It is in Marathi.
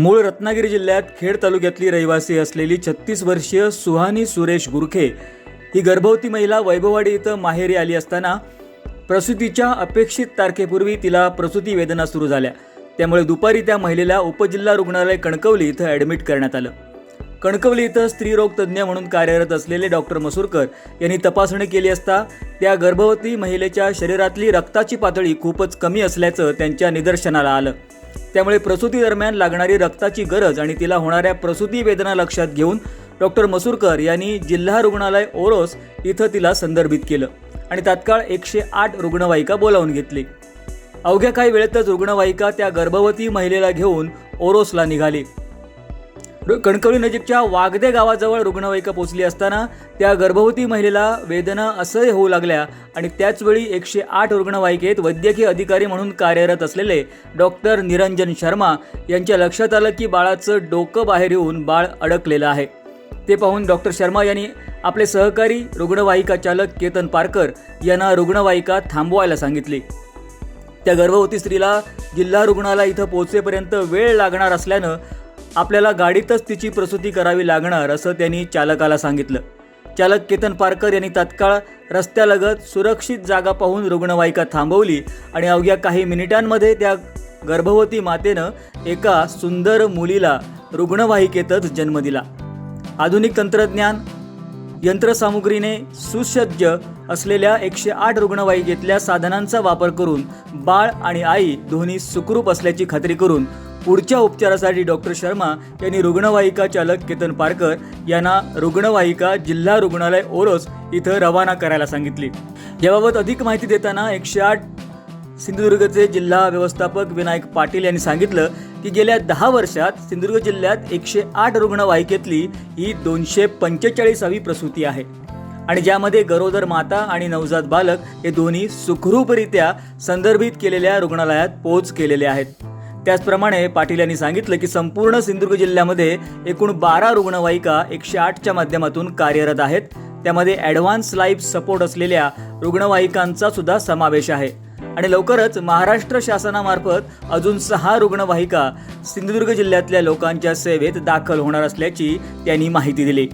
मूळ रत्नागिरी जिल्ह्यात खेड तालुक्यातली रहिवासी असलेली छत्तीस वर्षीय सुहानी सुरेश गुरखे ही गर्भवती महिला वैभववाडी इथं माहेरी आली असताना प्रसूतीच्या अपेक्षित तारखेपूर्वी तिला प्रसूती वेदना सुरू झाल्या. त्यामुळे दुपारी त्या महिलेला उपजिल्हा रुग्णालय कणकवली इथं ॲडमिट करण्यात आलं. कणकवली इथं स्त्रीरोग तज्ज्ञ म्हणून कार्यरत असलेले डॉक्टर मसूरकर यांनी तपासणी केली असता त्या गर्भवती महिलेच्या शरीरातली रक्ताची पातळी खूपच कमी असल्याचं त्यांच्या निदर्शनाला आलं. त्यामुळे प्रसूती दरम्यान लागणारी रक्ताची गरज आणि तिला होणाऱ्या प्रसूती वेदना लक्षात घेऊन डॉक्टर मसूरकर यांनी जिल्हा रुग्णालय ओरोस इथं तिला संदर्भित केलं आणि तात्काळ एकशे आठ रुग्णवाहिका बोलावून घेतली. अवघ्या काही वेळेतच रुग्णवाहिका त्या गर्भवती महिलेला घेऊन ओरोसला निघाली. कणकवली नजीकच्या वागदे गावाजवळ रुग्णवाहिका पोहोचली असताना त्या गर्भवती महिलेला वेदना असह्य होऊ लागल्या आणि त्याचवेळी एकशे आठ रुग्णवाहिकेत वैद्यकीय अधिकारी म्हणून कार्यरत असलेले डॉक्टर निरंजन शर्मा यांच्या लक्षात आलं की बाळाचं डोकं बाहेर येऊन बाळ अडकलेलं आहे. ते पाहून डॉक्टर शर्मा यांनी आपले सहकारी रुग्णवाहिका चालक केतन पारकर यांना रुग्णवाहिका थांबवायला सांगितली. त्या गर्भवती स्त्रीला जिल्हा रुग्णालय इथं पोहोचेपर्यंत वेळ लागणार असल्यानं आपल्याला गाडीतच तिची प्रसूती करावी लागणार असं त्यांनी चालकाला सांगितलं. चालक केतन पारकर यांनी तत्काळ रस्त्यालगत सुरक्षित जागा पाहून रुग्णवाहिका थांबवली आणि अवघ्या काही मिनिटांमध्ये त्या गर्भवती मातेनं एका सुंदर मुलीला रुग्णवाहिकेतच जन्म दिला. आधुनिक तंत्रज्ञान यंत्रसामुग्रीने सुसज्ज असलेल्या एकशे आठ रुग्णवाहिकेतल्या साधनांचा वापर करून बाळ आणि आई दोन्ही सुखरूप असल्याची खात्री करून पुढच्या उपचारासाठी डॉक्टर शर्मा यांनी रुग्णवाहिका चालक केतन पारकर यांना रुग्णवाहिका जिल्हा रुग्णालय ओरोस इथं रवाना करायला सांगितली. याबाबत अधिक माहिती देताना एकशे आठ सिंधुदुर्गचे जिल्हा व्यवस्थापक विनायक पाटील यांनी सांगितलं की गेल्या दहा वर्षात सिंधुदुर्ग जिल्ह्यात एकशे आठ रुग्णवाहिकेतली ही दोनशे पंचेचाळीसावी प्रसूती आहे. आणि ज्यामध्ये गरोदर माता आणि नवजात बालक हे दोन्ही सुखरूपरित्या संदर्भित केलेल्या रुग्णालयात पोहोच केलेले आहेत. त्याचप्रमाणे पाटील यांनी सांगितलं की संपूर्ण सिंधुदुर्ग जिल्ह्यामध्ये एकूण बारा रुग्णवाहिका एकशे आठच्या माध्यमातून कार्यरत आहेत. त्यामध्ये ॲडव्हान्स लाईफ सपोर्ट असलेल्या रुग्णवाहिकांचा सुद्धा समावेश आहे. आणि लवकरच महाराष्ट्र शासनामार्फत अजून सहा रुग्णवाहिका सिंधुदुर्ग जिल्ह्यातल्या लोकांच्या सेवेत दाखल होणार असल्याची त्यांनी माहिती दिली.